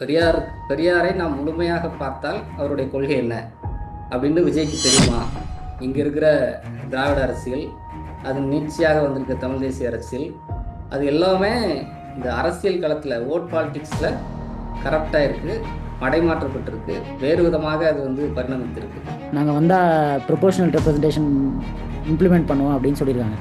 பெரியார் பெரியாரை நாம் முழுமையாக பார்த்தால் அவருடைய கொள்கை என்ன? அப்படின்னு விஜய்க்கு தெரியுமா? இங்கே இருக்கிற திராவிட அரசியல் அது நீட்சியாக வந்திருக்க தமிழ் தேசிய அரசியல் அது எல்லாமே இந்த அரசியல் களத்தில் ஓட் பாலிட்டிக்ஸில் கரப்டாக இருக்குது மடைமாற்றப்பட்டிருக்கு வேறு விதமாக அது வந்து பரிணமித்திருக்கு. நாங்கள் வந்தால் ப்ரொபோஷனல் ரெப்ரஸன்டேஷன் இம்ப்ளிமெண்ட் பண்ணுவோம் அப்படின்னு சொல்லியிருக்காங்க.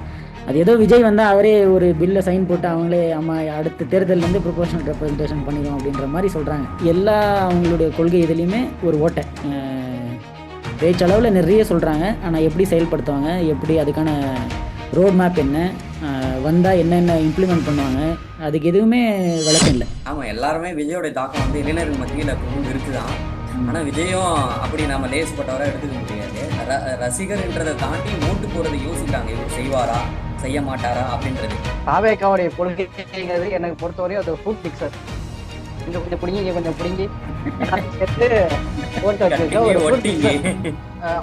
அது ஏதோ விஜய் வந்தால் அவரே ஒரு பில்லை சைன் போட்டு அவங்களே அம்மா அடுத்த தேர்தல்லேருந்து ப்ரொபோஷனல் ரெப்ரசன்டேஷன் பண்ணிடுவோம் அப்படின்ற மாதிரி சொல்கிறாங்க எல்லா அவங்களுடைய கொள்கை இதுலேயுமே ஒரு ஓட்டை. பேச்சளவில் நிறைய சொல்கிறாங்க ஆனால் எப்படி செயல்படுத்துவாங்க எப்படி அதுக்கான ரோட் மேப் என்ன வந்தால் என்னென்ன இம்ப்ளிமெண்ட் பண்ணுவாங்க அதுக்கு எதுவுமே விளக்கம் இல்லை. ஆமாம் எல்லாருமே விஜயோட தாக்கம் வந்து இளைஞர்கள் மத்தியில் எப்பவும் இருக்குதான். ஆனால் விஜயும் அப்படி நம்ம லேசுப்பட்டவராக எடுத்துக்க முடியாது. ர ரசிகர்ன்றதை தாண்டி ஓட்டு போகிறத யோசிக்கிறாங்க. இவர் செய்வாரா? செய்ய மாட்டாரா அப்படின்றது. தாவேக்காவுடைய கொள்கைங்கிறது எனக்கு பொறுத்தவரையும் அது ஃபுட் பிக்சர் இங்க கொஞ்சம் பிடிங்கி கொஞ்சம் பிடிங்கி.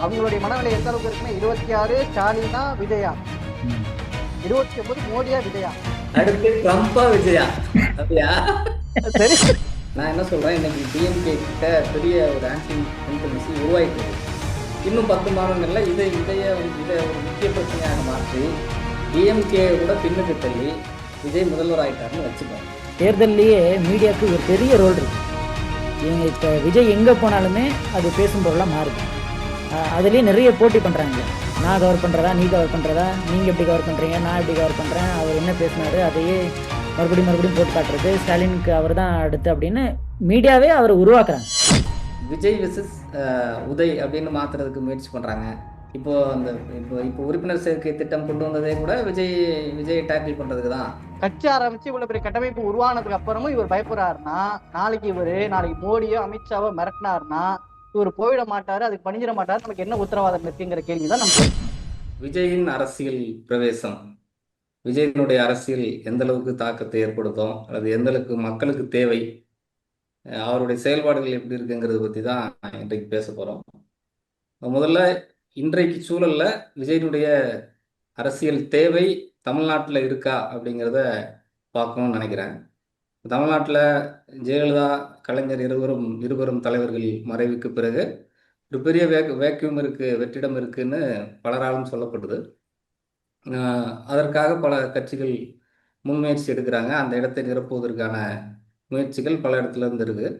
அவங்களுடைய மனநிலை எந்த அளவுக்கு இருக்குன்னா இருபத்தி ஆறு ஸ்டாலினா விஜயா. இருபத்தி ஒன்பது மோடியா விஜயா. அடுத்து ட்ரம்ப்பா விஜயா. அப்படியா? சரி. நான் என்ன சொல்கிறேன் இன்னைக்கு டிஎம்கே கிட்ட பெரிய ஒரு ஆன்டி இன்டர்னசி உருவாயிட்டு. இன்னும் பத்து மாதங்களில் இதை இதைய இதை ஒரு முக்கிய பிரச்சனையாக மாற்றி டிஎம்கே கூட பின்னுக்கு தள்ளி விஜய் முதல்வர் ஆயிட்டாருன்னு வச்சுக்கோங்க. தேர்தல்லையே மீடியாவுக்கு ஒரு பெரிய ரோல் இருக்கு. இவங்க இப்போ விஜய் எங்கே போனாலுமே அது பேசும் பொருளாக மாறுது. அதுலேயே நிறைய போட்டி பண்ணுறாங்க நான் கவர் பண்ணுறதா நீ கவர் பண்ணுறதா நீங்கள் எப்படி கவர் பண்ணுறீங்க நான் எப்படி கவர் பண்ணுறேன் அவர் என்ன பேசினாரு அதையே மறுபடியும் மறுபடியும் போட்டு காட்டுறது. ஸ்டாலினுக்கு அவர் தான் அடுத்து அப்படின்னு மீடியாவே அவரை உருவாக்குறாங்க. விஜய் விசஸ் உதய் அப்படின்னு மாற்றுறதுக்கு முயற்சி பண்ணுறாங்க இப்போ அந்த இப்போ இப்போ உறுப்பினர் சேர்க்கை திட்டம் கொண்டு வந்ததே கூட விஜய் விஜய் டேக்கிள் பண்ணுறதுக்கு தான். கட்சி ஆரம்பிச்சு இவ்வளவு பெரிய கட்டமைப்பு உருவானதுக்கு அப்புறமும் இவர் பயப்படுறாருன்னா நாளைக்கு இவரு நாளைக்கு மோடியோ அமித்ஷாவோ மிரட்டினாருன்னா இவர் போயிட மாட்டாரு அதுக்கு பணிஞ்சிட மாட்டாரு நமக்கு என்ன உத்தரவாதம் இருக்குங்கிற கேள்விதான் நம்ம விஜயின் அரசியல் பிரவேசம். விஜயனுடைய அரசியல் எந்த அளவுக்கு தாக்கத்தை ஏற்படுத்தும் அல்லது எந்த அளவுக்கு மக்களுக்கு தேவை அவருடைய செயல்பாடுகள் எப்படி இருக்குங்கிறத பற்றி தான் இன்றைக்கு பேச போகிறோம் முதல்ல இன்றைக்கு சூழல்ல விஜயனுடைய அரசியல் தேவை தமிழ்நாட்டில் இருக்கா அப்படிங்கிறத பார்க்கணும்னு நினைக்கிறேன். தமிழ்நாட்டில் ஜெயலலிதா கலைஞர் இருவரும் இருவரும் தலைவர்கள் மறைவுக்கு பிறகு ஒரு பெரிய வேக் வேக்யூம் இருக்கு வெற்றிடம் இருக்குன்னு பலராலும் சொல்லப்படுது. அதற்காக பல கட்சிகள் முன்முயற்சி எடுக்கிறாங்க. அந்த இடத்தை நிரப்புவதற்கான முயற்சிகள் பல இடத்துல இருந்து இருக்குது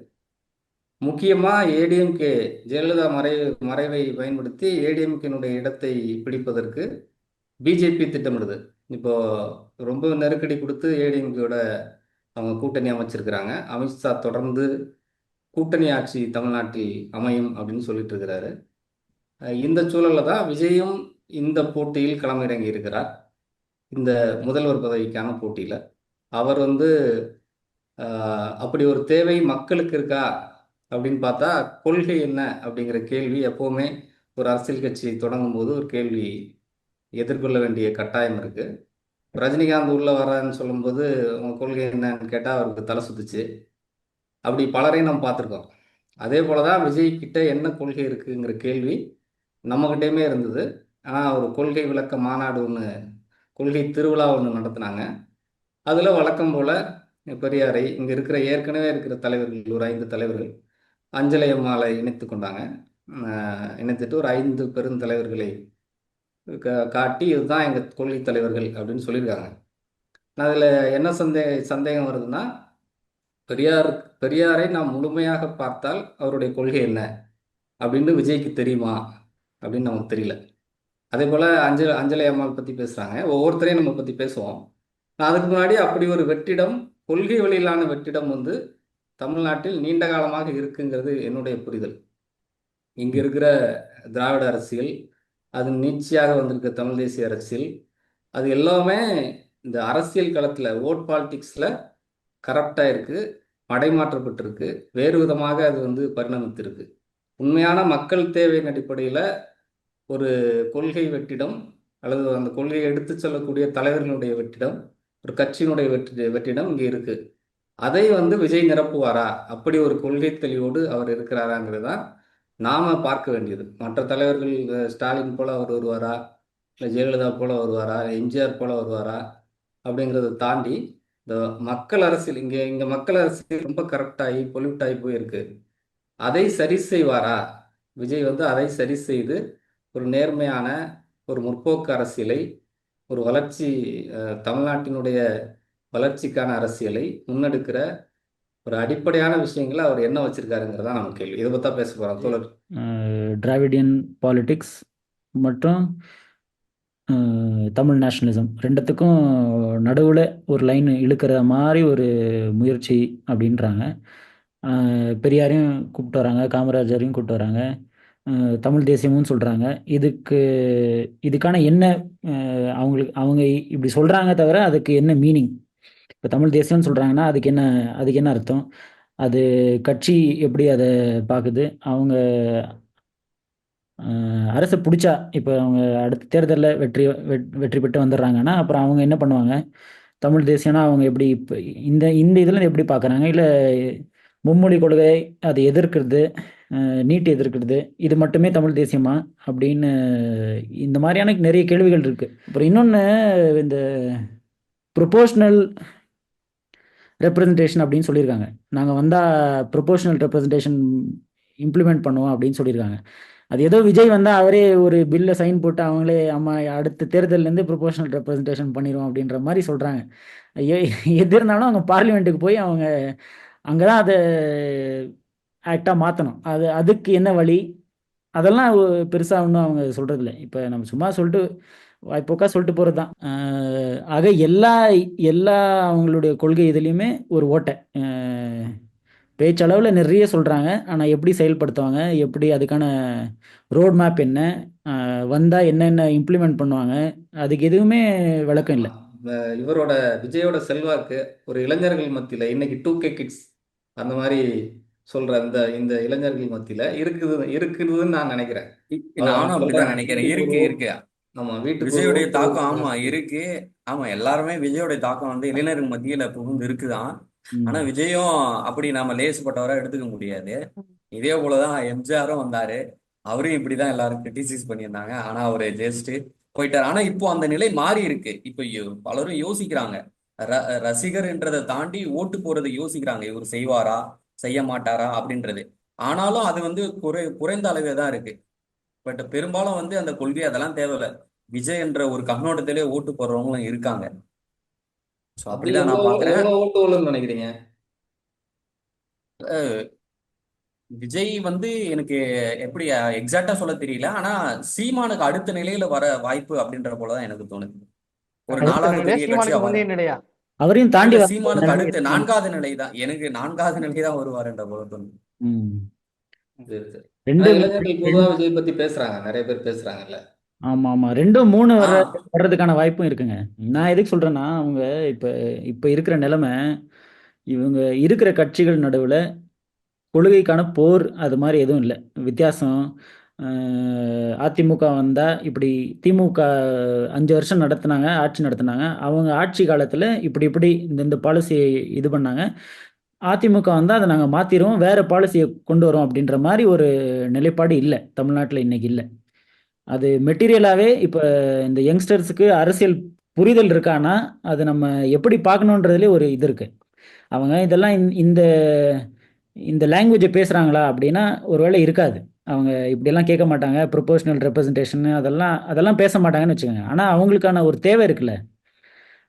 முக்கியமாக ஏடிஎம்கே ஜெயலலிதா மறை மறைவை பயன்படுத்தி ஏடிஎம்கேனுடைய இடத்தை பிடிப்பதற்கு பிஜேபி திட்டமிடுது. இப்போ ரொம்ப நெருக்கடி கொடுத்து ஏடிஎம்கேயோட அவங்க கூட்டணி அமைச்சிருக்கிறாங்க. அமித்ஷா தொடர்ந்து கூட்டணி ஆட்சி தமிழ்நாட்டில் அமையும் அப்படின்னு சொல்லிட்டு இருக்கிறாரு. இந்த சூழலில் தான் விஜயும் இந்த போட்டியில் களமிறங்கி இருக்கிறார். இந்த முதல்வர் பதவிக்கான போட்டியில். அவர் வந்து அப்படி ஒரு தேவை மக்களுக்கு இருக்கா? அப்படின்னு பார்த்தா கொள்கை என்ன அப்படிங்கிற கேள்வி எப்போவுமே ஒரு அரசியல் கட்சி தொடங்கும் போது ஒரு கேள்வி எதிர்கொள்ள வேண்டிய கட்டாயம் இருக்கு. ரஜினிகாந்த் உள்ள வர்றான்னு சொல்லும்போது உங்க கொள்கை என்னன்னு கேட்டால் அவருக்கு தலை சுத்துச்சு. அப்படி பலரையும் நம்ம பார்த்துருக்கோம். அதே போல தான் விஜய் கிட்ட என்ன கொள்கை இருக்குங்கிற கேள்வி நம்மகிட்டயுமே இருந்தது. ஆனால் ஒரு கொள்கை விளக்க மாநாடு ஒன்று கொள்கை திருவிழா ஒன்று நடத்தினாங்க. அதில் வழக்கம் போல் பெரியாரை இங்கே இருக்கிற ஏற்கனவே இருக்கிற தலைவர்கள் ஒரு ஐந்து தலைவர்கள் அஞ்சலை அம்மாளை இணைத்து கொண்டாங்க. இணைத்துட்டு ஒரு ஐந்து பெருந்தலைவர்களை க காட்டி இதுதான் எங்கள் கொள்கை தலைவர்கள் அப்படின்னு சொல்லியிருக்காங்க. அதில் என்ன சந்தே சந்தேகம் வருதுன்னா பெரியார் பெரியாரை நாம் முழுமையாக பார்த்தால் அவருடைய கொள்கை என்ன? அப்படின்னு விஜய்க்கு தெரியுமா? அப்படின்னு நமக்கு தெரியல. அதே போல் அஞ்சல் அஞ்சலி அம்மாவை பற்றி பேசுகிறாங்க ஒவ்வொருத்தரையும் நம்ம பற்றி பேசுவோம். நான் அதுக்கு முன்னாடி அப்படி ஒரு வெற்றிடம் கொள்கை வழியிலான வெற்றிடம் வந்து தமிழ்நாட்டில் நீண்ட காலமாக இருக்குங்கிறது என்னுடைய புரிதல். இங்கே இருக்கிற திராவிட அரசியல் அது நீட்சியாக வந்திருக்க தமிழ் தேசிய அரசியல் அது எல்லாமே இந்த அரசியல் களத்தில் ஓட் பாலிட்டிக்ஸில் கரப்டாக இருக்குது மடைமாற்றப்பட்டிருக்கு வேறு விதமாக அது வந்து பரிணமித்திருக்கு. உண்மையான மக்கள் தேவையின் அடிப்படையில் ஒரு கொள்கை வெற்றிடம் அல்லது அந்த கொள்கையை எடுத்துச் செல்லக்கூடிய தலைவர்களுடைய வெற்றிடம் ஒரு கட்சியினுடைய வெற்றி வெற்றிடம் இங்கே இருக்குது அதை வந்து விஜய் நிரப்புவாரா? அப்படி ஒரு கொள்கை தெளிவோடு அவர் இருக்கிறாராங்கிறது தான் நாம பார்க்க வேண்டியது. மற்ற தலைவர்கள் ஸ்டாலின் போல அவர் வருவாரா? இல்லை ஜெயலலிதா போல வருவாரா? எம்ஜிஆர் போல வருவாரா? அப்படிங்கிறத தாண்டி இந்த மக்கள் அரசியல் இங்கே இங்கே மக்கள் அரசியல் ரொம்ப கரெக்டாகி பொலிட்டாகி ஆகி போயிருக்கு. அதை சரி செய்வாரா? விஜய் வந்து அதை சரி செய்து ஒரு நேர்மையான ஒரு முற்போக்கு அரசியலை ஒரு வளர்ச்சி தமிழ்நாட்டினுடைய வளர்ச்சிக்கான அரசியலை முன்னெடுக்கிற ஒரு அடிப்படையான விஷயங்களை அவர் என்ன வச்சிருக்காருங்கிறதா நம்ம கேள்வி. இதை பத்தா பேச போறோம். தோழர். டிராவிடியன் பாலிடிக்ஸ் மற்றும் தமிழ் நேஷனலிசம் ரெண்டுத்துக்கும் நடுவில் ஒரு லைன் இழுக்கிற மாதிரி ஒரு முயற்சி அப்படின்றாங்க. பெரியாரையும் கூப்பிட்டு வராங்க காமராஜரையும் கூப்பிட்டு வராங்க. தமிழ் தேசியமும் சொல்கிறாங்க இதுக்கு இதுக்கான என்ன அவங்களுக்கு அவங்க இப்படி சொல்கிறாங்க தவிர அதுக்கு என்ன மீனிங் இப்போ தமிழ் தேசியம்னு சொல்கிறாங்கன்னா அதுக்கு என்ன அதுக்கு என்ன அர்த்தம்? அது கட்சி எப்படி அதை பார்க்குது அவங்க அரசு பிடிச்சா இப்போ அவங்க அடுத்த தேர்தலில் வெற்றி வெற்றி பெற்று வந்துடுறாங்கன்னா அப்புறம் அவங்க என்ன பண்ணுவாங்க? தமிழ் தேசியம்னா அவங்க எப்படி இப்போ இந்த இந்த இதில் எப்படி பார்க்குறாங்க இல்லை மும்மொழி கொள்கை அதை எதிர்க்கிறது நீட் எதிர்க்கிறது இது மட்டுமே தமிழ் தேசியமா? அப்படின்னு இந்த மாதிரியான நிறைய கேள்விகள் இருக்குது அப்புறம் இன்னொன்று இந்த ப்ரொபோஷ்னல் ரெப்ரசன்டேஷன் அப்படின்னு சொல்லியிருக்காங்க. நாங்கள் வந்தால் ப்ரொபோஷனல் ரெப்ரசன்டேஷன் இம்ப்ளிமெண்ட் பண்ணுவோம் அப்படின்னு சொல்லியிருக்காங்க. அது ஏதோ விஜய் வந்தால் அவரே ஒரு பில்லை சைன் போட்டு அவங்களே அம்மா அடுத்த தேர்தல்லேருந்து ப்ரொபோஷனல் ரெப்ரசன்டேஷன் பண்ணிடுவோம் அப்படின்ற மாதிரி சொல்கிறாங்க எது இருந்தாலும் அவங்க பார்லிமெண்ட்டுக்கு போய் அவங்க அங்கே தான் அதை ஆக்டாக மாற்றணும் அது அதுக்கு என்ன வழி? அதெல்லாம் பெருசாக ஒன்றும் அவங்க சொல்கிறதில்ல இப்போ நம்ம சும்மா சொல்லிட்டு வாய்ப்போக்கா சொல்லிட்டு போகிறது தான் ஆக எல்லா எல்லா அவங்களுடைய கொள்கை இதுலேயுமே ஒரு ஓட்டை. பேச்சளவில் நிறைய சொல்கிறாங்க ஆனால் எப்படி செயல்படுத்துவாங்க? எப்படி அதுக்கான ரோட் மேப் என்ன? வந்தால் என்னென்ன இம்ப்ளிமெண்ட் பண்ணுவாங்க? அதுக்கு எதுவுமே விளக்கம் இல்லை. இவரோட விஜயோட செல்வாக்கு ஒரு இளைஞர்கள் மத்தியில இன்னைக்கு டூ கே கிட்ஸ் அந்த மாதிரி சொல்ற அந்த இந்த இளைஞர்கள் மத்தியில இருக்குது இருக்குதுன்னு நான் நினைக்கிறேன். நானும் அப்படிதான் நினைக்கிறேன். இருக்கு இருக்கு. ஆமா வீட்டுக்கு விஜயோடைய தாக்கம் ஆமா இருக்கு. ஆமா எல்லாருமே விஜயோடைய தாக்கம் வந்து இளைஞர்கள் மத்தியில புகுந்து இருக்குதான். ஆனா விஜயும் அப்படி நாம லேசுப்பட்டவரா எடுத்துக்க முடியாது. இதே போலதான் எம்ஜிஆரும் வந்தாரு. அவரும் இப்படிதான் எல்லாரும் கிரிட்டிசைஸ் பண்ணியிருந்தாங்க. ஆனா அவரு ஜெயிச்சுட்டு போயிட்டாரு. ஆனா இப்போ அந்த நிலை மாறி இருக்கு. இப்போ பலரும் யோசிக்கிறாங்க. ர- ரசிகர்ன்றதை தாண்டி ஓட்டு போறது யோசிக்கிறாங்க. இவர் செய்வாரா? செய்ய மாட்டாரா? அப்படின்றது. ஆனாலும் அது வந்து குறை குறைந்த அளவே தான் இருக்கு. பட் பெரும்பாலும் வந்து அந்த கொள்கை அதெல்லாம் தேவையில்ல. விஜய் என்ற ஒரு கண்ணோட்டத்திலே ஓட்டு போடுறவங்களும் இருக்காங்க. ஸோ அப்படி அப்படிதான் நான் எவ்வளவு பாக்குறேன் எவ்வளவு ஓட்டு விழுன்னு நினைக்கிறீங்க? விஜய் வந்து எனக்கு எப்படி எக்ஸாக்டா சொல்ல தெரியல. ஆனா சீமானுக்கு அடுத்த நிலையில வர வாய்ப்பு அப்படின்ற போலதான் எனக்கு தோணுது. ஒரு நாலாவது பெரிய கட்சியா அவரையும் தாண்டி சீமானுக்கு அடுத்து நான்காவது நிலை தான் எனக்கு நான்காவது நிலை தான் வருவார் என்ற போல தோணுது ரெண்டு பொதுவா விஜய் பத்தி பேசுறாங்க நிறைய பேர் பேசுறாங்கல்ல. ஆமா ஆமா ரெண்டும் மூணு வர வர்றதுக்கான வாய்ப்பும் இருக்குங்க. நான் எதுக்கு சொல்றேன்னா அவங்க இப்ப இப்ப இருக்கிற நிலைமை இவங்க இருக்கிற கட்சிகள் நடுவுல கொள்கைக்கான போர் அது மாதிரி எதுவும் இல்லை. வித்தியாசம் அதிமுக வந்தா இப்படி திமுக அஞ்சு வருஷம் நடத்துனாங்க ஆட்சி நடத்துனாங்க. அவங்க ஆட்சி காலத்துல இப்படி இப்படி இந்த இந்த பாலிசி இது பண்ணாங்க. அதிமுக வந்தால் அதை நாங்கள் மாற்றிடுவோம் வேறு பாலிசியை கொண்டு வரோம் அப்படின்ற மாதிரி ஒரு நிலைப்பாடு இல்லை. தமிழ்நாட்டில் இன்னைக்கு இல்லை. அது மெட்டீரியலாகவே இப்போ இந்த யங்ஸ்டர்ஸுக்கு அரசியல் புரிதல் இருக்கானா அது நம்ம எப்படி பார்க்கணுன்றதுலே ஒரு இது இருக்குது அவங்க இதெல்லாம் இந்த- இந்த இந்த லாங்குவேஜை பேசுகிறாங்களா அப்படின்னா ஒருவேளை இருக்காது. அவங்க இப்படியெல்லாம் கேட்க மாட்டாங்க. ப்ரொபோஷனல் ரெப்ரசன்டேஷன் அதெல்லாம் அதெல்லாம் பேச மாட்டாங்கன்னு வச்சுக்கோங்க. ஆனால் அவங்களுக்கான ஒரு தேவை இருக்குல்ல.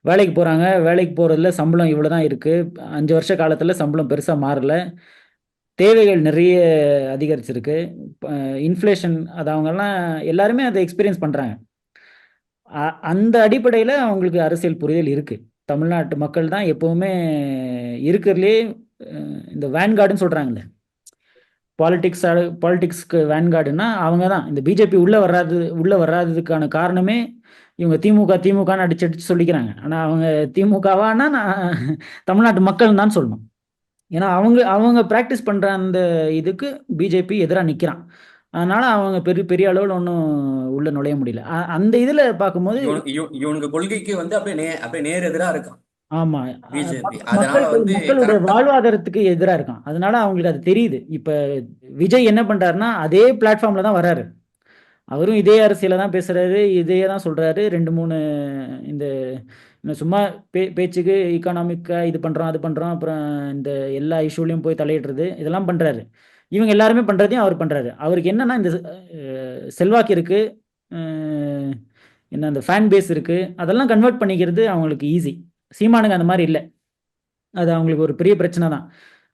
வேலைக்கு போகிறாங்க வேலைக்கு போகிறதுல சம்பளம் இவ்வளோ தான் இருக்குது அஞ்சு வருஷ காலத்தில் சம்பளம் பெருசாக மாறல. தேவைகள் நிறைய அதிகரிச்சிருக்கு. இன்ஃப்ளேஷன் அது அவங்கெல்லாம் எல்லாருமே அதை எக்ஸ்பீரியன்ஸ் பண்ணுறாங்க அந்த அடிப்படையில் அவங்களுக்கு அரசியல் புரிதல் இருக்குது தமிழ்நாட்டு மக்கள் தான் எப்போவுமே இருக்கிறதுலே இந்த வேன்கார்டுன்னு சொல்கிறாங்களே பாலிடிக்ஸ் பாலிடிக்ஸ்க்கு வேன்கார்டுன்னா அவங்க தான் இந்த பிஜேபி உள்ளே வராது உள்ளே வராததுக்கான காரணமே இவங்க திமுக திமுகன்னு அடிச்சு அடிச்சு சொல்லிக்கிறாங்க. ஆனால் அவங்க திமுகவானா நான் தமிழ்நாட்டு மக்கள் தான் சொல்லணும். ஏன்னா அவங்க அவங்க ப்ராக்டிஸ் பண்ணுற அந்த இதுக்கு பிஜேபி எதிராக நிற்கிறான் அதனால அவங்க பெரிய பெரிய அளவில் ஒன்றும் உள்ள நுழைய முடியல. அந்த இதில் பார்க்கும்போது இவனு- இவ- இவனுக்கு கொள்கைக்கு வந்து அப்படியே அப்படியே நேர் எதிரா இருக்கான். ஆமா. மக்களுடைய வாழ்வாதாரத்துக்கு எதிராக இருக்கான். அதனால அவங்களுக்கு அது தெரியுது. இப்ப விஜய் என்ன பண்றாருன்னா அதே பிளாட்ஃபார்ம்ல தான் வராரு அவரும் இதே அரசியல தான் பேசுறாரு இதே தான் சொல்றாரு. ரெண்டு மூணு இந்த சும்மா பே பேச்சுக்கு ஈக்கானாமிக்காக இது பண்ணுறோம் அது பண்ணுறோம் அப்புறம் இந்த எல்லா இஷ்யூலையும் போய் தலையிடுறது இதெல்லாம் பண்ணுறாரு இவங்க எல்லாருமே பண்ணுறதையும் அவர் பண்ணுறாரு அவருக்கு என்னன்னா இந்த செல்வாக்கு இருக்குது என்ன அந்த ஃபேன் பேஸ் இருக்குது அதெல்லாம் கன்வெர்ட் பண்ணிக்கிறது அவங்களுக்கு ஈஸி சீமானுங்க அந்த மாதிரி இல்லை. அது அவங்களுக்கு ஒரு பெரிய பிரச்சனை தான்.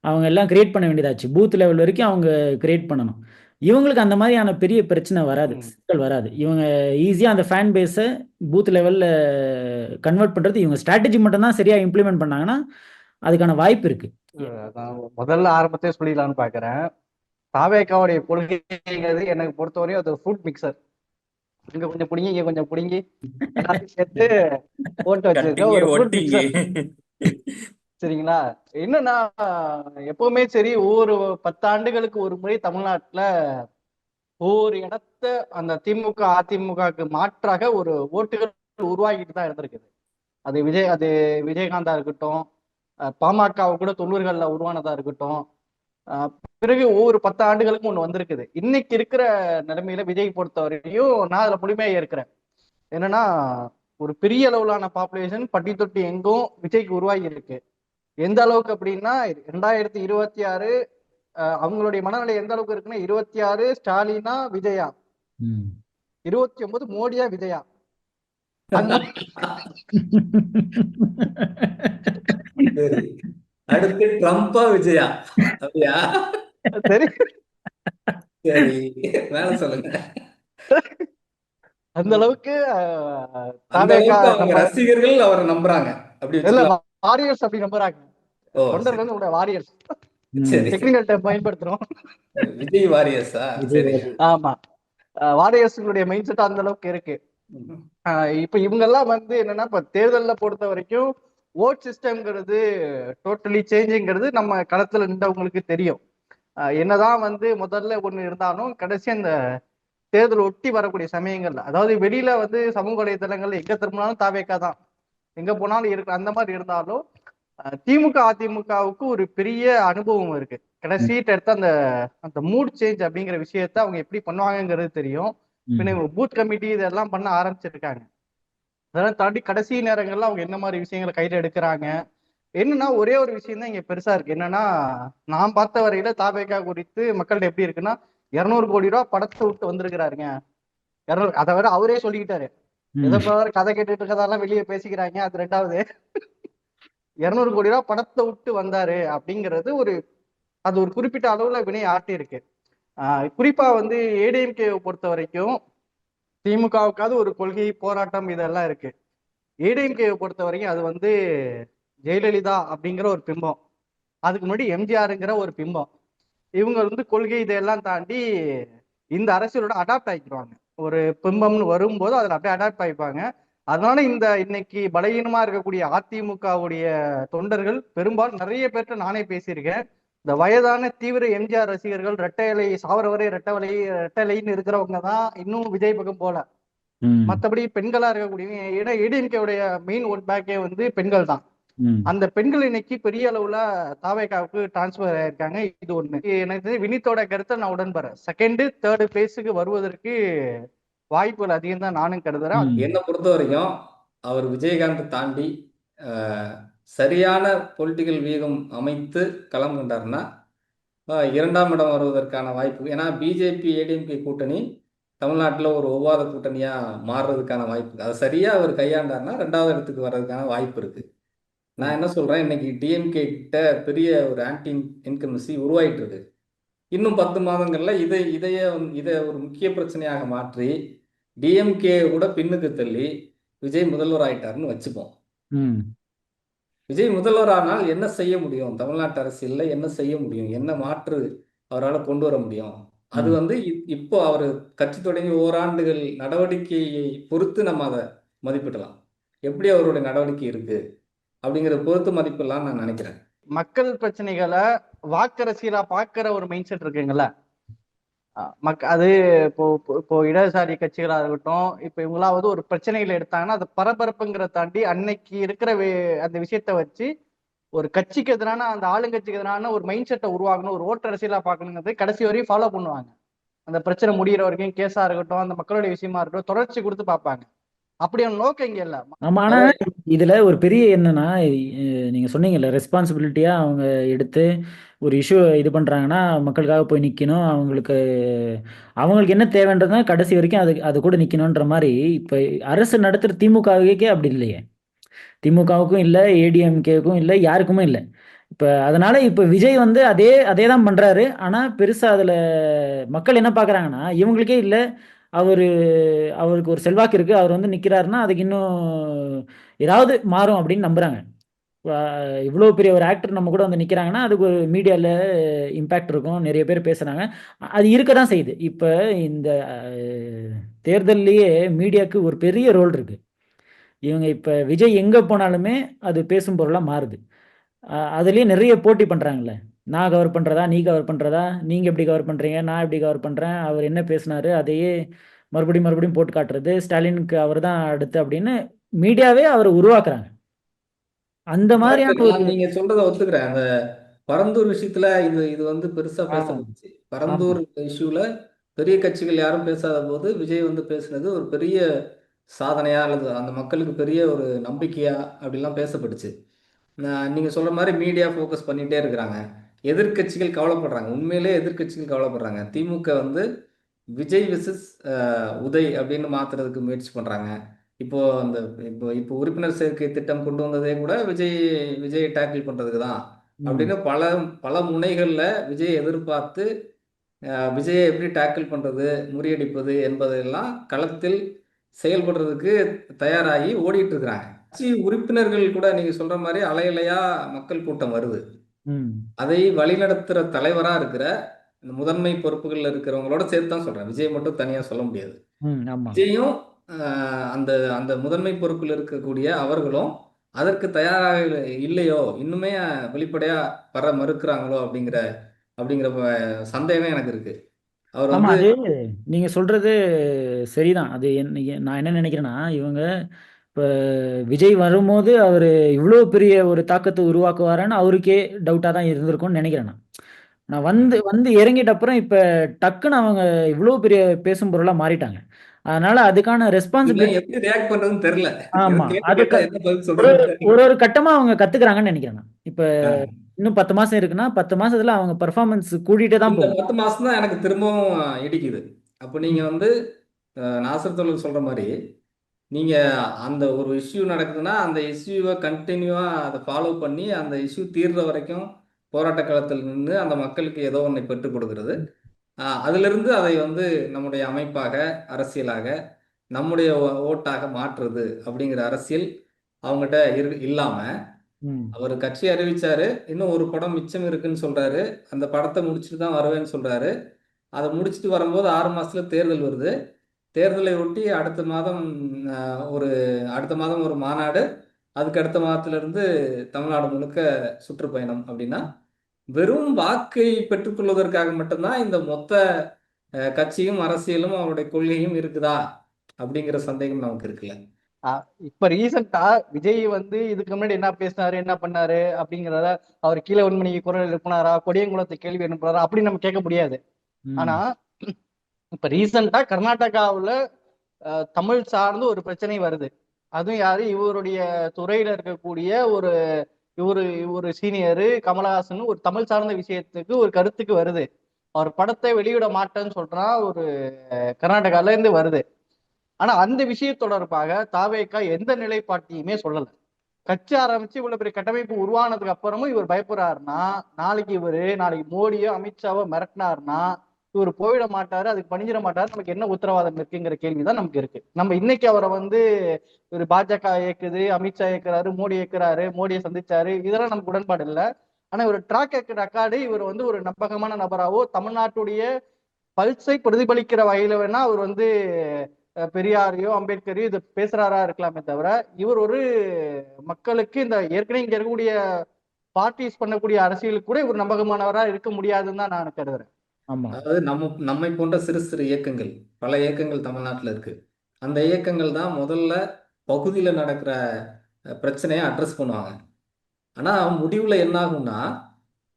அவங்க எல்லாம் கிரியேட் பண்ண வேண்டியதாச்சு. பூத் லெவல் வரைக்கும் அவங்க கிரியேட் பண்ணணும். இவங்களுக்கு அந்த மாதிரியான பெரிய பிரச்சனை வராது. சிக்கல் வராது. இவங்க ஈஸியாக அந்த ஃபேன் பேஸை பூத் லெவலில் கன்வெர்ட் பண்ணுறது இவங்க ஸ்ட்ராட்டஜி மட்டும்தான் சரியாக இம்ப்ளிமெண்ட் பண்ணாங்கன்னா அதுக்கான வாய்ப்பு இருக்குது நான் முதல்ல ஆரம்பத்தையே சொல்லிடலாம்னு பாக்குறேன். தாவேக்காவுடைய கொள்கைங்கிறது எனக்கு பொறுத்தவரையும் அது ஃப்ரூட் மிக்சர் இங்க கொஞ்சம் புடிங்கி இங்க கொஞ்சம் புடிங்கி எல்லாத்தையும் சேர்த்து போட்டு வச்சிருக்க சரிங்களா? என்னன்னா எப்பவுமே சரி ஒவ்வொரு பத்தாண்டுகளுக்கு ஒரு முறை தமிழ்நாட்டுல ஒவ்வொரு இடத்த அந்த திமுக அதிமுகவுக்கு மாற்றாக ஒரு ஓட்டுகள் உருவாகிட்டு தான் இருந்திருக்குது. அது விஜய் அது விஜயகாந்தா இருக்கட்டும் பாமகவை பாமக கூட தொண்ணூறுகள்ல உருவானதா இருக்கட்டும் பிறகு ஒவ்வொரு பத்து ஆண்டுகளுக்கும் ஒண்ணு வந்திருக்குது. இன்னைக்கு இருக்கிற நிலைமையில விஜய் பொறுத்தவரையும் நான் அதுல முழுமையாக இருக்கிறேன் என்னன்னா ஒரு பெரிய அளவிலான பாப்புலேஷன் பட்டி தொட்டி எங்கும் விஜய்க்கு உருவாகி இருக்கு. எந்த அளவுக்கு அப்படின்னா ரெண்டாயிரத்தி இருபத்தி ஆறு அவங்களுடைய மனநிலை எந்த அளவுக்கு இருக்குன்னா இருபத்தி ஆறு ஸ்டாலினா விஜயா. இருபத்தி ஒன்பது மோடியா விஜயா. அடுத்து ட்ரம்பா விஜயா. அப்படியா? சரி. சரி. மேல சொல்லுங்க. அந்த அளவுக்கு ரசிகர்கள் அவரை நம்புறாங்க. அப்படி இல்ல வாரியர்ஸ் அப்படி நம்புறாங்க. தொண்டர்கள் உங்களுடைய வாரியர்ஸ் டெக்னிக்கல் பயன்படுத்துறோம். விஜய் வாரியர்ஸா ஆமா. வாரியர்ஸுடைய மைண்ட் செட் அந்த அளவுக்கு இருக்கு. இப்ப இவங்க எல்லாம் வந்து என்னன்னா இப்ப தேர்தல்ல பொறுத்த வரைக்கும் ஓட் சிஸ்டம்ங்கிறது டோட்டலி சேஞ்சுங்கிறது நம்ம களத்துல நின்றவங்களுக்கு தெரியும். என்னதான் வந்து முதல்ல ஒண்ணு இருந்தாலும் கடைசி அந்த தேர்தல் ஒட்டி வரக்கூடிய சமயங்கள்ல அதாவது வெளியில வந்து சமூக வலைதளங்கள்ல எங்க திரும்பினாலும் தாவேக்கா தான். எங்க போனாலும் இருக்கு அந்த மாதிரி இருந்தாலும் திமுக அதிமுகவுக்கு ஒரு பெரிய அனுபவம் இருக்கு. கடைசி எடுத்த அந்த அந்த மூட் சேஞ்ச் அப்படிங்கிற விஷயத்த அவங்க எப்படி பண்ணுவாங்கங்கிறது தெரியும். பின்ன பூத் கமிட்டி இதெல்லாம் பண்ண ஆரம்பிச்சிருக்காங்க. அதெல்லாம் தாண்டி கடைசி நேரங்கள்ல அவங்க என்ன மாதிரி விஷயங்களை கையில எடுக்கிறாங்க? என்னன்னா ஒரே ஒரு விஷயம் தான் இங்க பெருசா இருக்கு. என்னன்னா நான் பார்த்த வரையில தாபேக்கா குறித்து மக்கள்கிட்ட எப்படி இருக்குன்னா இருநூறு கோடி ரூபாய் படத்தை விட்டு வந்திருக்கிறாருங்க. இருநூறு அதை விட அவரே சொல்லிக்கிட்டாரு. எதை கதை கேட்டுட்டு இருக்கதெல்லாம் வெளியே பேசிக்கிறாங்க. அது ரெண்டாவது. இருநூறு கோடி ரூபா படத்தை விட்டு வந்தாரு அப்படிங்கிறது ஒரு அது ஒரு குறிப்பிட்ட அளவுல வினை ஆட்டி இருக்கு. குறிப்பா வந்து ஏடிஎம்கே பொறுத்த வரைக்கும் திமுகவுக்காவது ஒரு கொள்கை போராட்டம் இதெல்லாம் இருக்கு. ஏடிஎம்கே பொறுத்த வரைக்கும் அது வந்து ஜெயலலிதா அப்படிங்கிற ஒரு பிம்பம். அதுக்கு முன்னாடி எம்ஜிஆருங்கிற ஒரு பிம்பம். இவங்க வந்து கொள்கை இதெல்லாம் தாண்டி இந்த அரசியலோட அடாப்ட் ஆகிக்குவாங்க ஒரு பிம்பம்னு வரும்போது அதில் அப்படியே அடாப்ட் ஆகிப்பாங்க அதனால இந்த இன்னைக்கு பலகீனமா இருக்கக்கூடிய அதிமுகவுடைய தொண்டர்கள் பெரும்பாலும் நிறைய பேர்கிட்ட நானே பேசியிருக்கேன். இந்த வயதான தீவிர எம்ஜிஆர் ரசிகர்கள் ரெட்டை இலை சாவர வரை ரெட்டை இலை ரெட்டை இலைன்னு இருக்கிறவங்க தான் இன்னும் விஜய் பக்கம் போல. மத்தபடி பெண்களா இருக்கக்கூடிய ஏன்னா ஏடிஎம்கேவுடைய மெயின் ஓட் பேக்கே வந்து பெண்கள் தான். அந்த பெண்கள் இன்னைக்கு பெரிய அளவுல தாவேகாவுக்கு டிரான்ஸ்பர் ஆயிருக்காங்க. இது ஒண்ணு. எனக்கு வினித்தோட கருத்தை நான் உடன்படுறேன். செகண்ட் தேர்டு பிளேஸுக்கு வருவதற்கு வாய்ப்புகள் அதிகம் தான் நானும் கருதுறேன். என்னை பொறுத்த வரைக்கும் அவர் விஜயகாந்த் தாண்டி சரியான பொலிட்டிக்கல் வியூகம் அமைத்து களம் கண்டாருன்னா அஹ், இரண்டாம் இடம் வருவதற்கான வாய்ப்பு. ஏன்னா பிஜேபி ஏடிஎம்கே கூட்டணி தமிழ்நாட்டில் ஒரு ஒவ்வாத கூட்டணியாக மாறுறதுக்கான வாய்ப்பு அதை சரியாக அவர் கையாண்டாருன்னா ரெண்டாவது இடத்துக்கு வர்றதுக்கான வாய்ப்பு இருக்கு. நான் என்ன சொல்றேன்? இன்னைக்கு டிஎம்கே கிட்ட பெரிய ஒரு ஆன்டி இன்கமசி உருவாயிட்டு இருக்கு. இன்னும் பத்து மாதங்கள்ல இதை இதையே இதை ஒரு முக்கிய பிரச்சனையாக மாற்றி டிஎம்கே கூட பின்னுக்கு தள்ளி விஜய் முதல்வர் ஆயிட்டாருன்னு வச்சுப்போம். விஜய் முதல்வர் ஆனால் என்ன செய்ய முடியும்? தமிழ்நாட்டு அரசியல்ல என்ன செய்ய முடியும்? என்ன மாற்று அவரால் கொண்டு வர முடியும்? அது. வந்து இப்போ அவர் கட்சி தொடங்கி ஓராண்டுகள் நடவடிக்கையை பொறுத்து நம்ம அதை மதிப்பிடலாம். எப்படி அவருடைய நடவடிக்கை இருக்கு? அப்படிங்கிறத பொறுத்து மதிப்பிடலாம் நான் நினைக்கிறேன். மக்கள் பிரச்சனைகளை வாக்கரசியலா பாக்குற ஒரு மைண்ட் செட் இருக்குங்கல்ல அஹ் மக் அது இப்போ இப்போ- இடதுசாரி கட்சிகளா இருக்கட்டும் இப்போ இவங்களாவது ஒரு பிரச்சனைகளை எடுத்தாங்கன்னா அது பரபரப்புங்கிறத தாண்டி அன்னைக்கு இருக்கிற வே- அந்த விஷயத்த வச்சு ஒரு கட்சிக்கு எதிரான அந்த ஆளுங்கட்சிக்கு எதிரான ஒரு மைண்ட் செட்டை உருவாக்கணும் ஒரு ஓட்டு அரசியலாக பார்க்கணுங்கிறது கடைசி வரையும் ஃபாலோ பண்ணுவாங்க. அந்த பிரச்சனை முடியிற வரைக்கும் கேஸா இருக்கட்டும் அந்த மக்களுடைய விஷயமா இருக்கட்டும் தொடர்ச்சி கொடுத்து பார்ப்பாங்க. அப்படியான நோக்கம் இங்க இல்ல. ஆமா ஆனா இதுல ஒரு பெரிய என்னன்னா நீங்க சொன்னீங்கல்ல ரெஸ்பான்சிபிலிட்டியா அவங்க எடுத்து ஒரு இஷ்யூ இது பண்றாங்கன்னா மக்களுக்காக போய் நிக்கணும். அவங்களுக்கு அவங்களுக்கு என்ன தேவைன்றதுனா கடைசி வரைக்கும் அது அது கூட நிக்கணும்ன்ற மாதிரி இப்ப அரசு நடத்துற திமுகவுக்கே அப்படி இல்லையே. திமுகவுக்கும் இல்லை ஏடிஎம்கேவுக்கும் இல்லை யாருக்குமே இல்லை. இப்போ அதனால இப்போ விஜய் வந்து அதே அதே தான் பண்றாரு. ஆனா பெருசா அதுல மக்கள் என்ன பாக்குறாங்கன்னா இவங்களுக்கே இல்லை அவர் அவருக்கு ஒரு செல்வாக்கு இருக்குது அவர் வந்து நிற்கிறாருன்னா அதுக்கு இன்னும் ஏதாவது மாறும் அப்படின்னு நம்புகிறாங்க இவ்வளோ பெரிய ஒரு ஆக்டர் நம்ம கூட வந்து நிற்கிறாங்கன்னா அதுக்கு ஒரு மீடியாவில் இம்பேக்ட் இருக்கும். நிறைய பேர் பேசுகிறாங்க அது இருக்க தான் செய்யுது. இப்போ இந்த தேர்தல்லையே மீடியாவுக்கு ஒரு பெரிய ரோல் இருக்குது இவங்க இப்போ விஜய் எங்கே போனாலுமே அது பேசும் பொருளாக மாறுது. அதுலேயும் நிறைய போட்டி பண்ணுறாங்கல்ல நான் கவர் பண்ணுறதா நீ கவர் பண்ணுறதா நீங்கள் எப்படி கவர் பண்ணுறீங்க நான் எப்படி கவர் பண்ணுறேன் அவர் என்ன பேசினாரு அதையே மறுபடியும் மறுபடியும் போட்டு காட்டுறது. ஸ்டாலினுக்கு அவர் தான் அடுத்து அப்படின்னு மீடியாவே அவரை உருவாக்குறாங்க. அந்த மாதிரியான நீங்க சொல்றத ஒத்துக்கிறேன். அந்த பரந்தூர் விஷயத்துல இது இது வந்து பெருசா. பேசப்பட்டுச்சு. பரந்தூர் இஷ்யூல பெரிய கட்சிகள் யாரும் பேசாத போது விஜய் வந்து பேசுனது ஒரு பெரிய சாதனையா அல்லது அந்த மக்களுக்கு பெரிய ஒரு நம்பிக்கையா அப்படிலாம் பேசப்பட்டுச்சு. நீங்க சொல்ற மாதிரி மீடியா ஃபோக்கஸ் பண்ணிட்டே இருக்கிறாங்க. எதிர்க்கட்சிகள் கவலைப்படுறாங்க. உண்மையிலே எதிர்க்கட்சிகள் கவலைப்படுறாங்க. திமுக வந்து விஜய் விசஸ் உதய் அப்படின்னு மாத்துறதுக்கு முயற்சி பண்றாங்க. இப்போ அந்த இப்போ இப்போ உறுப்பினர் சேர்க்கை திட்டம் கொண்டு வந்ததே கூட விஜய் விஜய் டேக்கிள் பண்றதுக்கு தான். அப்படின்னு பல பல முனைகள்ல விஜய் எதிர்பார்த்து விஜயை எப்படி டேக்கிள் பண்றது முறியடிப்பது என்பதெல்லாம் களத்தில் செயல்படுறதுக்கு தயாராகி ஓடிட்டு இருக்கிறாங்க. கட்சி உறுப்பினர்கள் கூட நீங்க சொல்ற மாதிரி அலையலையா மக்கள் கூட்டம் வருது. ம். அதை வழிநடத்துற தலைவரா இருக்கிற இந்த முதன்மை பொறுப்புகள்ல இருக்கிறவங்களோட சேர்த்து தான் சொல்றேன். விஜய் மட்டும் தனியா சொல்ல முடியாது. ம் விஜயும் அந்த அந்த முதன்மை பொறுப்பில் இருக்கக்கூடிய அவர்களும் அதற்கு தயாராக இல்லை- இல்லையோ இன்னுமே வெளிப்படையா வர மறுக்கிறாங்களோ அப்படிங்கிற அப்படிங்கிற ப- சந்தேகம் எனக்கு இருக்கு. அவர் ஆமா வந்து அது நீங்க சொல்றது சரிதான். அது நான் என்ன நினைக்கிறேன்னா இவங்க இப்ப விஜய் வரும்போது அவர் இவ்வளோ பெரிய ஒரு தாக்கத்தை உருவாக்குவாரான்னு அவருக்கே டவுட்டாக தான் இருந்திருக்கும்னு நினைக்கிறேன் நான். நான் வந்து வந்து இறங்கிட்ட அப்புறம் இப்ப டக்குன்னு அவங்க இவ்வளோ பெரிய பேசும் பொருளா மாறிட்டாங்க. அதனால அதுக்கான ரெஸ்பான்சிபிலிட்டி எப்படி ரியாக்ட் பண்றதுன்னு தெரியல. ஆமா கேள்வி அது கேட்டா என்ன பதில் ஒரு ஒரு கட்டமா அவங்க கத்துக்கிறாங்கன்னு நினைக்கிறேன் நான். இப்ப. இன்னும் பத்து மாசம் இருக்குன்னா பத்து மாசத்துல அவங்க பெர்ஃபார்மன்ஸ் கூட்டிகிட்டே தான் போகும். பத்து மாசம் தான் எனக்கு திரும்பவும் இடிக்குது. அப்போ நீங்க வந்து நாசர் தொழில் சொல்ற மாதிரி நீங்க அந்த ஒரு இஷ்யூ நடக்குதுன்னா அந்த இஷ்யூவை கண்டினியூவா அதை ஃபாலோ பண்ணி அந்த இஷ்யூ தீர்ற வரைக்கும் போராட்ட களத்தில் நின்று அந்த மக்களுக்கு ஏதோ ஒன்றை பெற்றுக் கொடுக்கிறது. அதிலிருந்து அதை வந்து நம்முடைய அமைப்பாக அரசியலாக நம்முடைய ஓட்டாக மாற்றுறது அப்படிங்கிற அரசியல் அவங்ககிட்ட இரு இல்லாம ம். அவர் கட்சி அறிவிச்சாரு இன்னும் ஒரு படம் மிச்சம் இருக்குன்னு சொல்றாரு அந்த படத்தை முடிச்சுட்டு தான் வருவேன்னு சொல்றாரு. அதை முடிச்சுட்டு வரும்போது ஆறு மாசத்துல தேர்தல் வருது. தேர்தலை ஒட்டி அடுத்த மாதம் ஒரு அடுத்த மாதம் ஒரு மாநாடு அதுக்கு அடுத்த மாதத்துல இருந்து தமிழ்நாடு முழுக்க சுற்றுப்பயணம் அப்படின்னா வெறும் வாக்கை பெற்றுக்கொள்வதற்காக மட்டும்தான் இந்த மொத்த கட்சியும் அரசியலும் அவருடைய கொள்கையும் இருக்குதா அப்படிங்கிற சந்தேகம் நமக்கு இருக்குல்ல. இப்ப ரீசெண்டா விஜய் வந்து இதுக்கு முன்னாடி என்ன பேசினாரு என்ன பண்ணாரு அப்படிங்கிறத அவர் கீழே ஒன்மணிக்கு குரல் எழுப்பினாரா கொடியங்குளத்தை கேள்வி எழுப்பினாரா அப்படி நம்ம கேட்க முடியாது. ஆனா இப்ப ரீசண்டா கர்நாடகாவில் தமிழ் சார்ந்து ஒரு பிரச்சனை வருது. அதுவும் யாரு? இவருடைய துறையில இருக்கக்கூடிய ஒரு இவரு இவரு சீனியரு கமலஹாசன் ஒரு தமிழ் சார்ந்த விஷயத்துக்கு ஒரு கருத்துக்கு வருது. அவர் படத்தை வெளியிட மாட்டேன்னு சொல்றான் ஒரு கர்நாடகால இருந்து வருது. ஆனா அந்த விஷயம் தொடர்பாக தாவேக்கா எந்த நிலைப்பாட்டையுமே சொல்லல. கட்சி ஆரம்பிச்சு இவ்வளவு பெரிய கட்டமைப்பு உருவானதுக்கு அப்புறமும் இவர் பயப்படுறாருன்னா நாளைக்கு இவரு நாளைக்கு மோடியோ அமித்ஷாவோ மிரட்டினாருன்னா இவர் போயிட மாட்டாரு அதுக்கு பணிஞ்சிட மாட்டாரு. நமக்கு என்ன உத்தரவாதம் இருக்குங்கிற கேள்விதான் நமக்கு இருக்கு. நம்ம இன்னைக்கு அவரை வந்து ஒரு பாஜக இயக்குது அமித்ஷா இயக்குறாரு மோடி இயக்குறாரு மோடியை சந்திச்சாரு. இதெல்லாம் நமக்கு உடன்பாடு இல்லை. ஆனா இவர் ட்ராக் ரெக்கார்டு இவர் வந்து ஒரு நம்பகமான நபராவோ தமிழ்நாட்டுடைய பல்ஸை பிரதிபலிக்கிற வகையில வேணா அவர் வந்து பெரியாரையோ அம்பேத்கரையோ இது பேசுறாரா இருக்கலாமே தவிர இவர் ஒரு மக்களுக்கு இந்த ஏற்கனவே இங்க இருக்கக்கூடிய பார்ட்டிஸ் பண்ணக்கூடிய அரசியலுக்கு கூட இவர் நம்பகமானவரா இருக்க முடியாதுன்னு தான் நான் கருதுறேன். ஆமா. அதாவது நம்ம நம்மை போன்ற சிறு சிறு இயக்கங்கள் பல இயக்கங்கள் தமிழ்நாட்டில் இருக்கு. அந்த இயக்கங்கள் தான் முதல்ல பகுதியில் நடக்கிற பிரச்சனையை அட்ரஸ் பண்ணுவாங்க. ஆனால் முடிவில் என்ன ஆகும்னா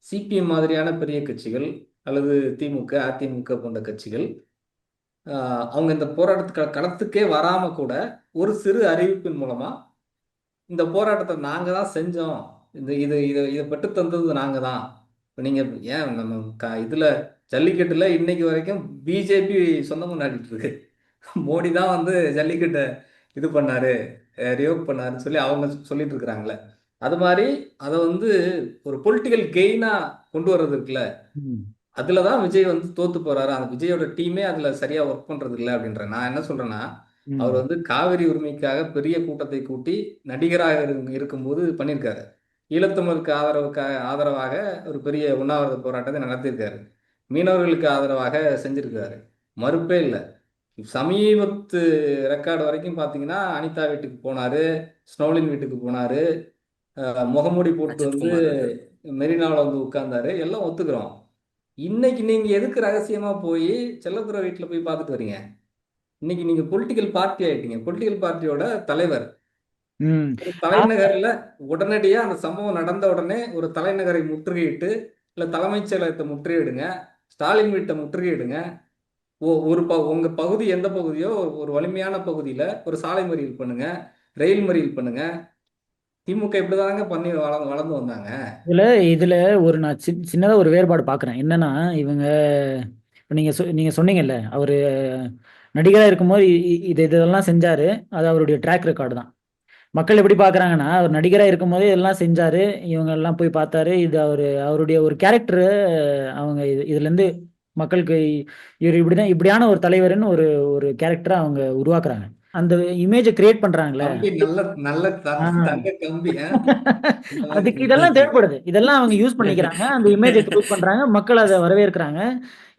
சிபிஎம் மாதிரியான பெரிய கட்சிகள் அல்லது திமுக அதிமுக போன்ற கட்சிகள் அவங்க இந்த போராட்டத்துக்கு களத்துக்கே வராமல் கூட ஒரு சிறு அறிவிப்பின் மூலமாக இந்த போராட்டத்தை நாங்கள் தான் செஞ்சோம். இந்த இது இதை இதை பெற்று தந்தது நாங்கள் தான். இப்போ நீங்க ஏன் நம்ம க இதுல ஜல்லிக்கட்டுல இன்னைக்கு வரைக்கும் பிஜேபி சொந்தம் கொண்டாடிட்டு இருக்கு. மோடி தான் வந்து ஜல்லிக்கட்டை இது பண்ணாரு ரியோக் பண்ணாருன்னு சொல்லி அவங்க சொல்லிட்டு இருக்கிறாங்களே. அது மாதிரி அதை வந்து ஒரு பொலிட்டிக்கல் கெயினா கொண்டு வர்றது இருக்குல்ல. ம். அதுல தான் விஜய் வந்து தோத்து போறாரு. அந்த விஜயோட டீமே அதுல சரியா ஒர்க் பண்றது இல்லை அப்படின்ற நான் என்ன சொல்றேன்னா. அவர் வந்து காவிரி உரிமைக்காக பெரிய கூட்டத்தை கூட்டி நடிகராக இரு- இருக்கும்போது பண்ணியிருக்காரு. ஈழத்தமிழுக்கு ஆதரவுக்காக ஆதரவாக ஒரு பெரிய உண்ணாவிரத போராட்டத்தை நடத்தியிருக்காரு. மீனவர்களுக்கு ஆதரவாக செஞ்சிருக்காரு. மறுப்பே இல்லை. சமீபத்து ரெக்கார்டு வரைக்கும் பார்த்தீங்கன்னா அனிதா வீட்டுக்கு போனாரு ஸ்னோலின் வீட்டுக்கு போனாரு முகமூடி போட்டு வந்து மெரினாவில் வந்து உட்கார்ந்தாரு. எல்லாம் ஒத்துக்கிறோம். இன்னைக்கு நீங்க எதுக்கு ரகசியமா போய் செல்லத்துறை வீட்டில் போய் பார்த்துட்டு வரீங்க? இன்னைக்கு நீங்க பொலிட்டிக்கல் பார்ட்டி ஆயிட்டீங்க. பொலிட்டிக்கல் பார்ட்டியோட தலைவர் தலைநகர்ல உடனடியா அந்த சம்பவம் நடந்த உடனே ஒரு தலைநகரை முற்றுகையிட்டு இல்ல தலைமைச் செயலகத்தை முற்றுகையிடுங்க ஸ்டாலின் வீட்டை முற்றுகையிடுங்க. ஒரு ப உங்க பகுதி எந்த பகுதியோ ஒரு வலிமையான பகுதியில ஒரு சாலை மறியல் பண்ணுங்க ரயில் மறியல் பண்ணுங்க. திமுக இப்படிதாங்க பண்ணி வளர்ந்து வளர்ந்து வந்தாங்க. இதுல இதுல ஒரு நான் சின்னதா ஒரு வேறுபாடு பார்க்குறேன் என்னன்னா இவங்க நீங்க நீங்க சொன்னீங்கல்ல அவரு நடிகரா இருக்கும்போது இது இதெல்லாம் செஞ்சாரு. அது அவருடைய ட்ராக் ரெக்கார்டு தான். மக்கள் எப்படி பார்க்குறாங்கன்னா அவர் நடிகராக இருக்கும்போதே இதெல்லாம் செஞ்சாரு. இவங்க எல்லாம் போய் பார்த்தாரு. இது அவர் அவருடைய ஒரு கேரக்டர் அவங்க இது இதுல இருந்து மக்களுக்கு இவர் இப்படிதான் இப்படியான ஒரு தலைவர்னு ஒரு ஒரு கேரக்டரை அவங்க உருவாக்குறாங்க. அந்த இமேஜை கிரியேட் பண்றாங்களே? அதுக்கு இதெல்லாம் தேவைப்படுது. இதெல்லாம் அவங்க யூஸ் பண்ணிக்கிறாங்க. அந்த இமேஜை கிரியேட் பண்றாங்க. மக்கள் அதை வரவேற்கிறாங்க.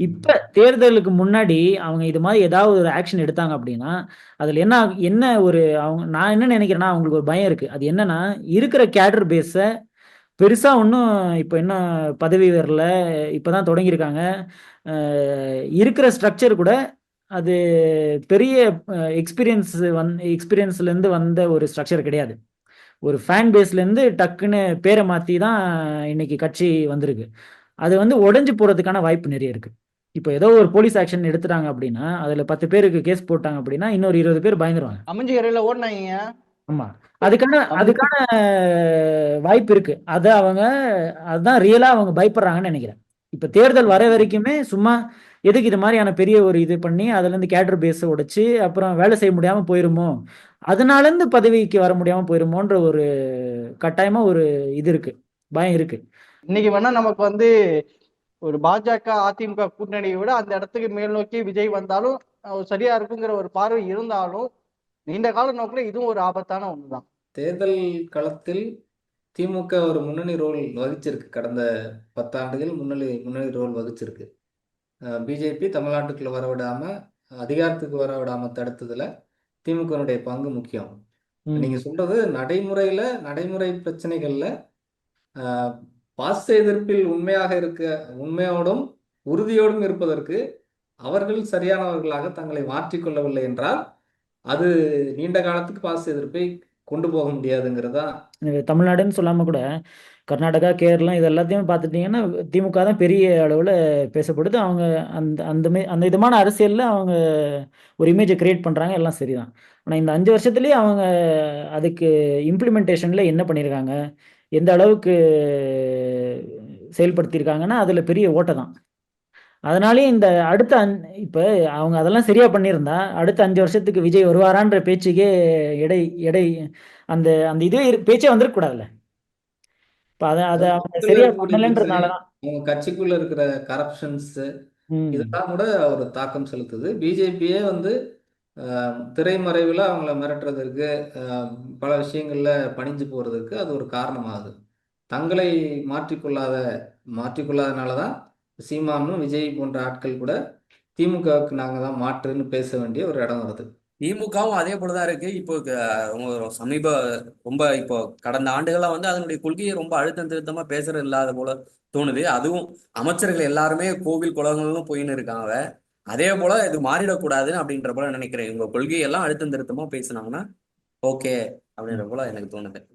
இப்ப தேர்தலுக்கு முன்னாடி அவங்க இது மாதிரி ஏதாவது ஒரு ஆக்ஷன் எடுத்தாங்க அப்படின்னா அதுல என்ன என்ன ஒரு அவங்க நான் என்ன நினைக்கிறேன்னா அவங்களுக்கு ஒரு பயம் இருக்கு. அது என்னன்னா இருக்கிற கேடர் பேஸ பெருசா ஒன்றும் இப்போ இன்னும் பதவி வரல இப்பதான் தொடங்கியிருக்காங்க. இருக்கிற ஸ்ட்ரக்சர் கூட அது பெரிய எக்ஸ்பீரியன்ஸ் வந் எக்ஸ்பீரியன்ஸ்ல இருந்து வந்த ஒரு ஸ்ட்ரக்சர் கிடையாது. ஒரு ஃபேன் பேஸ்ல இருந்து டக்குன்னு பேரை மாத்தி தான் இன்னைக்கு கட்சி வந்திருக்கு. அது வந்து உடைஞ்சு போறதுக்கான வாய்ப்பு நிறைய இருக்கு. இப்போ ஏதோ ஒரு போலீஸ் ஆக்ஷன் எடுத்துட்டாங்க அப்படின்னா அதுல பத்து பேருக்கு கேஸ் போட்டாங்க அப்படின்னா இன்னொரு இருபது பேர் பயந்துருவாங்க. அமைஞ்சு கரையில ஓடினாங்க. ஆமா. அதுக்கான அதுக்கான வாய்ப்பு இருக்கு. அதை அவங்க அதுதான் ரியலா அவங்க பயப்படுறாங்கன்னு நினைக்கிறேன். இப்ப தேர்தல் வர வரைக்குமே சும்மா எதுக்கு இது மாதிரியான பெரிய ஒரு இது பண்ணி அதுல இருந்து கேடர் பேஸை உடைச்சு அப்புறம் வேலை செய்ய முடியாம போயிருமோ? அதனால இருந்து பதவிக்கு வர முடியாம போயிருமோன்ற ஒரு கட்டாயமா ஒரு இது இருக்கு. பயம் இருக்கு. இன்னைக்கு வேணா நமக்கு வந்து ஒரு பாஜக அதிமுக கூட்டணியை விட அந்த இடத்துக்கு மேல் நோக்கி விஜய் வந்தாலும் சரியா இருக்குங்கிற ஒரு பார்வை இருந்தாலும் நீண்ட கால நோக்கில் இதுவும் ஒரு ஆபத்தான ஒண்ணுதான். தேர்தல் களத்தில் திமுக ஒரு முன்னணி ரோல் வகிச்சிருக்கு. கடந்த பத்தாண்டுகள் முன்னணி முன்னணி ரோல் வகிச்சிருக்கு. பிஜேபி தமிழ்நாட்டுக்குள்ள வர விடாம அதிகாரத்துக்கு வர விடாம தடுத்ததுல திமுகனுடைய பங்கு முக்கியம். நீங்க சொல்றது நடைமுறையில நடைமுறை பிரச்சனைகள்ல பாச எதிர்ப்பில் உண்மையாக இருக்க உண்மையோடும் உறுதியோடும் இருப்பதற்கு அவர்கள் சரியானவர்களாக தங்களை மாற்றிக்கொள்ளவில்லை என்றால் அது நீண்ட காலத்துக்கு பாச எதிர்ப்பை கொண்டு போக முடியாதுங்கிறதா தமிழ்நாடுன்னு சொல்லாம கூட கர்நாடகா கேரளம் இது எல்லாத்தையும் பார்த்துட்டிங்கன்னா திமுக தான் பெரிய அளவில் பேசப்படுது. அவங்க அந்த அந்த அந்த விதமான அரசியலில் அவங்க ஒரு இமேஜை கிரியேட் பண்ணுறாங்க எல்லாம் சரிதான். ஆனால் இந்த அஞ்சு வருஷத்துலேயே அவங்க அதுக்கு இம்ப்ளிமெண்டேஷனில் என்ன பண்ணியிருக்காங்க எந்த அளவுக்கு செயல்படுத்தியிருக்காங்கன்னா அதில் பெரிய ஓட்டை தான். அதனாலேயும் இந்த அடுத்த அந் இப்போ அவங்க அதெல்லாம் சரியாக பண்ணியிருந்தா அடுத்த அஞ்சு வருஷத்துக்கு விஜய் வருவாரான்ற பேச்சுக்கே எடை எடை அந்த அந்த இதே இரு- பேச்சே வந்துருக்கக்கூடாதுல்ல இப்போ அதை அதை அவங்க சரியா கட்சிக்குள்ள இருக்கிற கரப்ஷன்ஸ் இதெல்லாம் கூட ஒரு தாக்கம் செலுத்துது. பிஜேபியே வந்து திரைமறைவில் அவங்கள மிரட்டுறதுக்கு ஆஹ், பல விஷயங்கள்ல பணிஞ்சு போறதுக்கு அது ஒரு காரணமாகுது. தங்களை மாற்றிக்கொள்ளாத மாற்றிக்கொள்ளாதனால தான் சீமானும் விஜய் போன்ற ஆட்கள் கூட திமுகவுக்கு நாங்க தான் மாற்றுன்னு பேச வேண்டிய ஒரு இடம் வருது. திமுகவும் அதே போலதான் இருக்கு. இப்போ க- சமீப ரொம்ப இப்போ கடந்த ஆண்டுகளா வந்து அதனுடைய கொள்கையை ரொம்ப அழுத்தம் திருத்தமா பேசுறது இல்லாத போல தோணுது. அதுவும் அமைச்சர்கள் எல்லாருமே கோவில் குளங்களும் போயின்னு இருக்காங்க. அதே போல இது மாறிடக்கூடாதுன்னு அப்படின்ற போல நினைக்கிறேன். இவங்க கொள்கையெல்லாம் அழுத்தம் திருத்தமா பேசுனாங்கன்னா ஓகே அப்படின்ற போல எனக்கு தோணுது.